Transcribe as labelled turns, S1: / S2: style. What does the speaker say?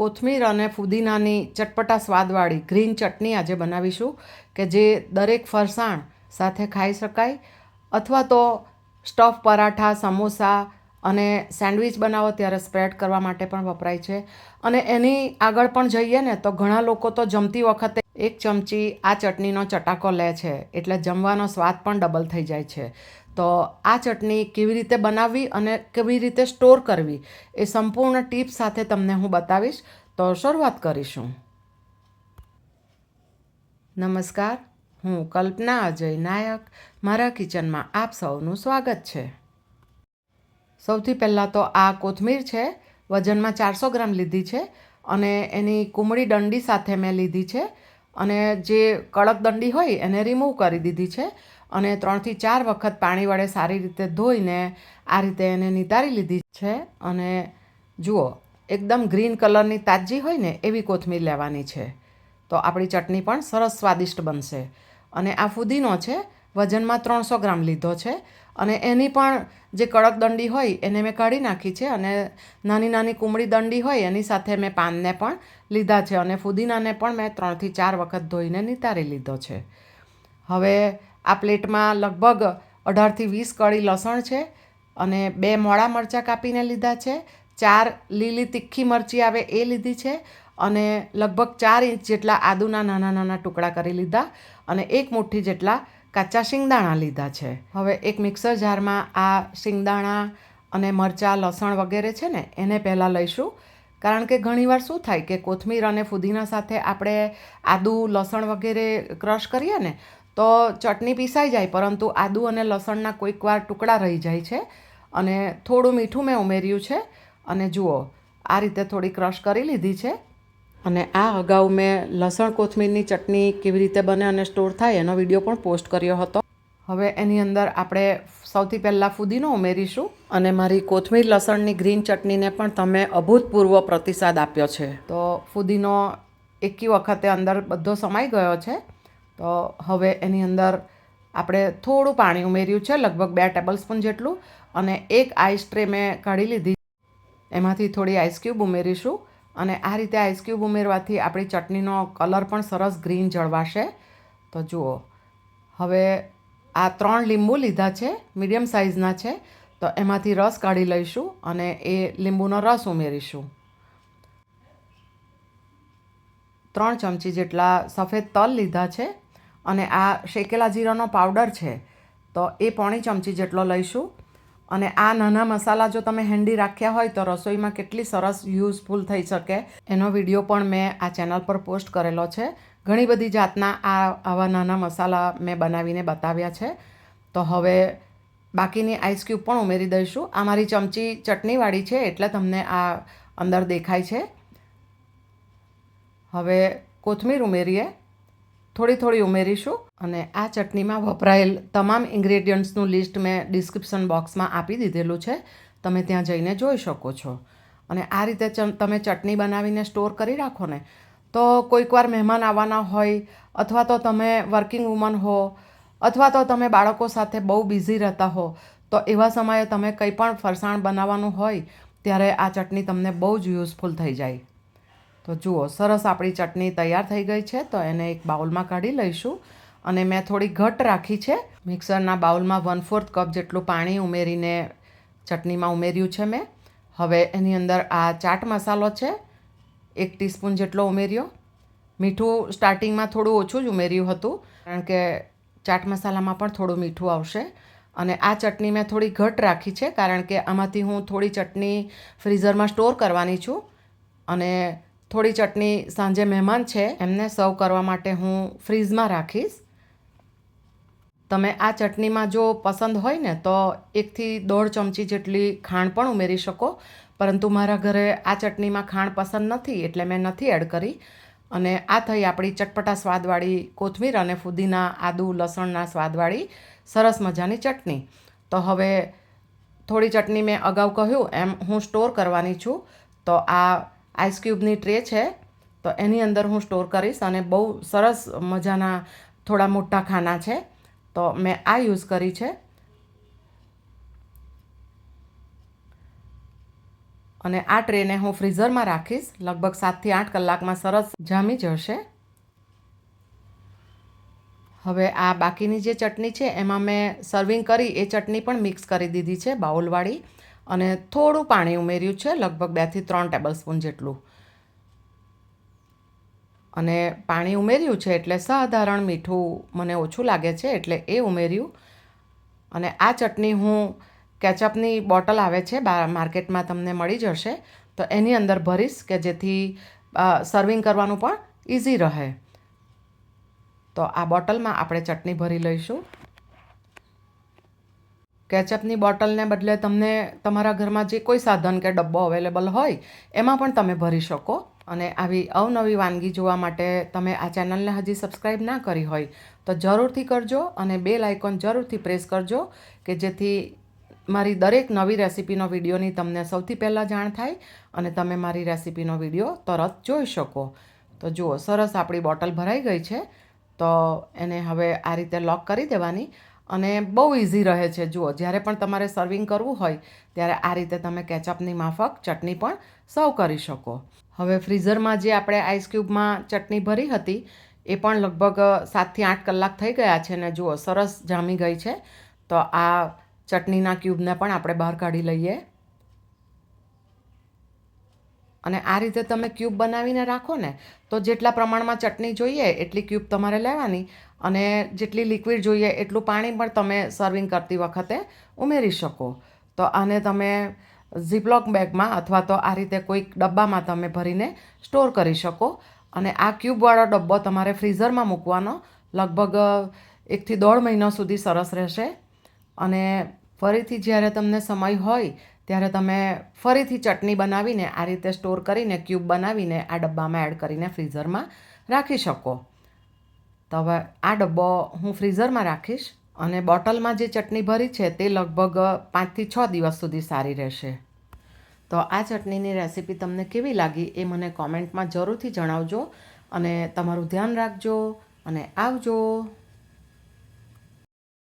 S1: કોથમીર અને ફુદીનાની ચટપટા સ્વાદવાળી ગ્રીન ચટણી આજે બનાવીશું કે જે દરેક ફરસાણ સાથે ખાઈ શકાય અથવા તો સ્ટફ પરાઠા, સમોસા અને સેન્ડવિચ બનાવો ત્યારે સ્પ્રેડ કરવા માટે પણ વપરાય છે. અને એની આગળ પણ જઈએ ને તો ઘણા લોકો તો જમતી વખતે એક ચમચી આ ચટણીનો ચટાકો લે છે. એટલે જમવાનો સ્વાદ પણ ડબલ થઈ જાય છે. તો આ ચટણી કેવી રીતે બનાવવી અને કેવી રીતે સ્ટોર કરવી એ સંપૂર્ણ ટિપ્સ સાથે તમને હું બતાવીશ. તો શરૂઆત કરીશું. નમસ્કાર, હું કલ્પના અજય નાયક. મારા કિચનમાં આપ સૌનું સ્વાગત છે. સૌથી પહેલાં તો આ કોથમીર છે, વજનમાં ચારસો ગ્રામ લીધી છે અને એની કુમળી દંડી સાથે મેં લીધી છે અને જે કડક દંડી હોય એને રિમૂવ કરી દીધી છે. અને ત્રણથી ચાર વખત પાણી વડે સારી રીતે ધોઈને આ રીતે એને નિતારી લીધી છે. અને જુઓ, એકદમ ગ્રીન કલરની તાજી હોય ને એવી કોથમીર લેવાની છે. તો આપણી ચટણી પણ સરસ સ્વાદિષ્ટ બનશે. અને આ ફુદીનો છે, વજનમાં ત્રણસો ગ્રામ લીધો છે. અને એની પણ જે કડક દંડી હોય એને મેં કાઢી નાખી છે અને નાની નાની કુમળી દંડી હોય એની સાથે મેં પાનને પણ લીધા છે અને ફુદીનાને પણ મેં ત્રણથી ચાર વખત ધોઈને નિતારી લીધો છે. હવે આ પ્લેટમાં લગભગ અઢારથી વીસ કળી લસણ છે અને બે મોળા મરચાં કાપીને લીધા છે. ચાર લીલી તીખી મરચી આવે એ લીધી છે અને લગભગ ચાર ઇંચ જેટલા આદુના નાના નાના ટુકડા કરી લીધા અને એક મુઠ્ઠી જેટલા કાચા શિંગદાણા લીધા છે. હવે એક મિક્સર જારમાં આ શિંગદાણા અને મરચાં, લસણ વગેરે છે ને, એને પહેલાં લઈશું. કારણ કે ઘણીવાર શું થાય કે કોથમીર અને ફુદીના સાથે આપણે આદુ, લસણ વગેરે ક્રશ કરીએ ને તો ચટણી પીસાઈ જાય, પરંતુ આદુ અને લસણના કોઈક વાર ટુકડા રહી જાય છે. અને થોડું મીઠું મેં ઉમેર્યું છે. અને જુઓ, આ રીતે થોડી ક્રશ કરી લીધી છે. અને આ અગાઉ મેં લસણ, કોથમીરની ચટણી કેવી રીતે બને અને સ્ટોર થાય એનો વીડિયો પણ પોસ્ટ કર્યો હતો. હવે એની અંદર આપણે સૌથી પહેલાં ફુદીનો ઉમેરીશું. અને મારી કોથમીર લસણની ગ્રીન ચટણીને પણ તમે અભૂતપૂર્વ પ્રતિસાદ આપ્યો છે. તો ફુદીનો એકી વખતે અંદર બધો સમાઈ ગયો છે. તો હવે એની અંદર આપણે થોડું પાણી ઉમેર્યું છે, લગભગ બે ટેબલ સ્પૂન જેટલું, અને એક આઈસ ટ્રે મેં કાઢી લીધી. એમાંથી થોડી આઈસ ક્યુબ ઉમેરીશું, અને આ રીતે આઈસ ક્યુબ ઉમેરવાથી આપણી ચટણીનો કલર પણ સરસ ગ્રીન જળવાશે. તો જુઓ, હવે આ ત્રણ લીંબુ લીધા છે, મીડિયમ સાઇઝના છે, તો એમાંથી રસ કાઢી લઈશું અને એ લીંબુનો રસ ઉમેરીશું. ત્રણ ચમચી જેટલા સફેદ તલ લીધા છે અને આ શેકેલા જીરાનો પાવડર છે, તો એ પોણી ચમચી જેટલો લઈશું. અને આ નાના મસાલા જો તમે હેન્ડી રાખ્યા હોય, તો રસોઈમાં કેટલી સરસ યુઝફુલ થઈ શકે. એનો વીડિયો પણ મેં આ ચેનલ પર પોસ્ટ કરેલો છે. ઘણી બધી જાતના આ, આવા નાના મસાલા મેં બનાવીને બતાવ્યા છે. તો હવે બાકીની આઈસ ક્યુબ પણ ઉમેરી દઈશું. આ મારી ચમચી ચટણીવાળી છે, એટલે તમને આ અંદર દેખાય છે. હવે કોથમીર ઉમેરીએ. થોડી થોડી ઉમેરીશું અને આ ચટણીમાં વપરાયેલ તમામ ઇન્ગ્રેડિયન્ટ્સનું લિસ્ટ મેં ડિસ્ક્રિપ્શન બોક્સમાં આપી દીધેલું છે. તમે ત્યાં જઈને જોઈ શકો છો. અને આ રીતે તમે ચટણી બનાવીને સ્ટોર કરી રાખો ને, તો કોઈકવાર મહેમાન આવવાના હોય અથવા તો તમે વર્કિંગ વુમન હો અથવા તો તમે બાળકો સાથે બહુ બિઝી રહેતા હો, તો એવા સમયે તમે કંઈ પણ ફરસાણ બનાવવાનું હોય, ત્યારે આ ચટણી તમને બહુ જ યુઝફુલ થઈ જાય. તો જુઓ, સરસ આપણી ચટણી તૈયાર થઈ ગઈ છે, તો એને એક બાઉલમાં કાઢી લઈશું. અને મેં થોડી ઘટ રાખી છે. મિક્સરના બાઉલમાં વન ફોર્થ કપ જેટલું પાણી ઉમેરીને ચટણીમાં ઉમેર્યું છે મેં. હવે એની અંદર આ ચાટ મસાલો છે, એક ટીસ્પૂન જેટલો ઉમેર્યો. મીઠું સ્ટાર્ટિંગમાં થોડું ઓછું જ ઉમેર્યું હતું, કારણ કે ચાટ મસાલામાં પણ થોડું મીઠું આવશે. અને આ ચટણી મેં થોડી ઘટ રાખી છે, કારણ કે આમાંથી હું થોડી ચટણી ફ્રીઝરમાં સ્ટોર કરવાની છું. અને થોડી ચટણી સાંજે મહેમાન છે, એમને સર્વ કરવા માટે હું ફ્રીઝમાં રાખીશ. તમે આ ચટણીમાં જો પસંદ હોય ને, તો એકથી દોઢ ચમચી જેટલી ખાંડ પણ ઉમેરી શકો. પરંતુ મારા ઘરે આ ચટણીમાં ખાંડ પસંદ નથી, એટલે મેં નથી એડ કરી. અને આ થઈ આપણી ચટપટા સ્વાદવાળી કોથમીર અને ફુદીના આદુ લસણના સ્વાદવાળી સરસ મજાની ચટણી. તો હવે થોડી ચટણી મેં અગાઉ કહ્યું, એમ હું સ્ટોર કરવાની છું. તો આ આઈસ ક્યુબની ટ્રે છે, તો એની અંદર હું સ્ટોર કરીશ અને બહુ સરસ મજાના થોડા મોટા ખાના છે, તો મેં આ યુઝ કરી છે. અને આ ટ્રેને હું ફ્રીઝરમાં રાખીશ, લગભગ સાતથી આઠ કલાકમાં સરસ જામી જશે. હવે આ બાકીની જે ચટણી છે, એમાં મેં સર્વિંગ કરી, એ ચટણી પણ મિક્સ કરી દીધી છે, બાઉલવાળી. અને થોડું પાણી ઉમેર્યું છે, લગભગ બેથી ત્રણ ટેબલ સ્પૂન જેટલું. અને પાણી ઉમેર્યું છે એટલે સાધારણ મીઠું મને ઓછું લાગે છે એટલે એ ઉમેર્યું. અને આ ચટણી હું કેચઅપની બોટલ આવે છે માર્કેટમાં તમને મળી જશે. તો એની અંદર ભરીશ કે જેથી સર્વિંગ કરવાનું પણ ઇઝી રહે. તો આ બોટલમાં આપણે ચટણી ભરી લઈશું. કેચઅપની બોટલને બદલે તમને તમારા ઘરમાં જે કોઈ સાધન કે ડબ્બો અવેલેબલ હોય, એમાં પણ તમે ભરી શકો. અને આવી અવનવી વાનગી જોવા માટે તમે આ ચેનલને હજી સબસ્ક્રાઈબ ના કરી હોય, તો જરૂરથી કરજો અને બેલ આઇકોન જરૂરથી પ્રેસ કરજો, કે જેથી મારી દરેક નવી રેસિપીનો વિડીયોની તમને સૌથી પહેલાં જાણ થાય અને તમે મારી રેસિપીનો વીડિયો તરત જોઈ શકો. તો જુઓ, સરસ આપણી બોટલ ભરાઈ ગઈ છે. તો એને હવે આ રીતે લોક કરી દેવાની. અને બહુ ઇઝી રહે છે. જુઓ, જ્યારે પણ તમારે સર્વિંગ કરવું હોય, ત્યારે આ રીતે તમે કેચઅપની માફક, ચટણી પણ સર્વ કરી શકો. હવે ફ્રીઝરમાં જે આપણે આઈસ ક્યુબમાં ચટણી ભરી હતી, એ પણ લગભગ સાતથી આઠ કલાક થઈ ગયા છે ને જુઓ, સરસ જામી ગઈ છે. તો આ ચટણીના ક્યુબને પણ આપણે બહાર કાઢી લઈએ. અને આ રીતે તમે ક્યુબ બનાવીને રાખો ને, તો જેટલા પ્રમાણમાં ચટણી જોઈએ એટલી ક્યુબ તમારે લેવાની અને જેટલી લિક્વિડ જોઈએ એટલું પાણી પણ તમે સર્વિંગ કરતી વખતે ઉમેરી શકો. તો આને તમે ઝીપલોક બેગમાં અથવા તો આ રીતે કોઈક ડબ્બામાં તમે ભરીને સ્ટોર કરી શકો. અને આ ક્યુબવાળો ડબ્બો તમારે ફ્રીઝરમાં મૂકવાનો લગભગ એકથી દોઢ મહિના સુધી સરસ રહેશે. અને ફરીથી જ્યારે તમને સમય હોય ત્યારે તમે ફરીથી ચટણી બનાવીને આ રીતે સ્ટોર કરીને ક્યુબ બનાવીને આ ડબ્બામાં એડ કરીને ફ્રીઝરમાં રાખી શકો. તો હવે આ ડબ્બો હું ફ્રીઝરમાં રાખીશ અને બોટલમાં જે ચટણી ભરી છે તે લગભગ પાંચથી છ દિવસ સુધી સારી રહેશે. તો આ ચટણીની રેસિપી તમને કેવી લાગી એ મને કોમેન્ટમાં જરૂરથી જણાવજો અને તમારું ધ્યાન રાખજો અને આવજો.